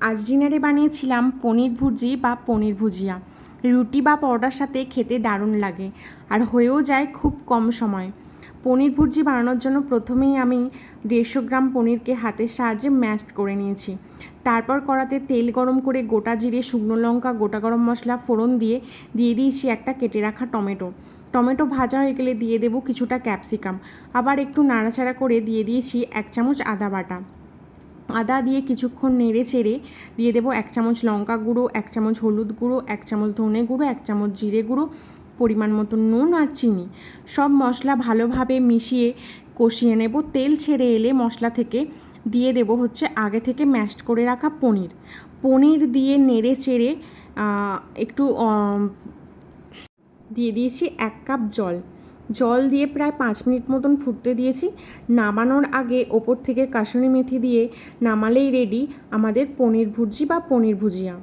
আজ ডিনারে বানিয়েছিলাম পনির ভুজি বা পনির ভুজিয়া। রুটি বা পরোটার সাথে খেতে দারুণ লাগে আর হয়েও যায় খুব কম সময়। পনির ভুজি বানানোর জন্য প্রথমেই আমি দেড়শো গ্রাম পনিরকে হাতের সাহায্যে ম্যাশড করে নিয়েছি। তারপর কড়াতে তেল গরম করে গোটা জিরে, শুকনো লঙ্কা, গোটা গরম মশলা, ফোড়ন দিয়ে দিয়ে দিয়েছি একটা কেটে রাখা টমেটো। টমেটো ভাজা হয়ে গেলে দিয়ে দেবো কিছুটা ক্যাপসিকাম। আবার একটু নাড়াচাড়া করে দিয়ে দিয়েছি এক চামচ আদা বাটা। আদা দিয়ে কিছুক্ষণ নেড়ে চেড়ে দিয়ে দেবো এক চামচ লঙ্কা গুঁড়ো, এক চামচ হলুদ গুঁড়ো, এক চামচ ধনে গুঁড়ো, এক চামচ জিরে গুঁড়ো, পরিমাণ মতো নুন আর চিনি। সব মশলা ভালোভাবে মিশিয়ে কষিয়ে নেব। তেল ছেড়ে এলে মশলা থেকে দিয়ে দেব হচ্ছে আগে থেকে ম্যাশড করে রাখা পনির। পনির দিয়ে নেড়ে চেড়ে একটু দিয়ে দিয়েছি এক কাপ জল। জল দিয়ে প্রায় পাঁচ মিনিট মতন ফুটতে দিয়েছি। নামানোর আগে ওপর থেকে কাসুরি মেথি দিয়ে নামালেই রেডি আমাদের পনির ভুজি বা পনির ভুজিয়া।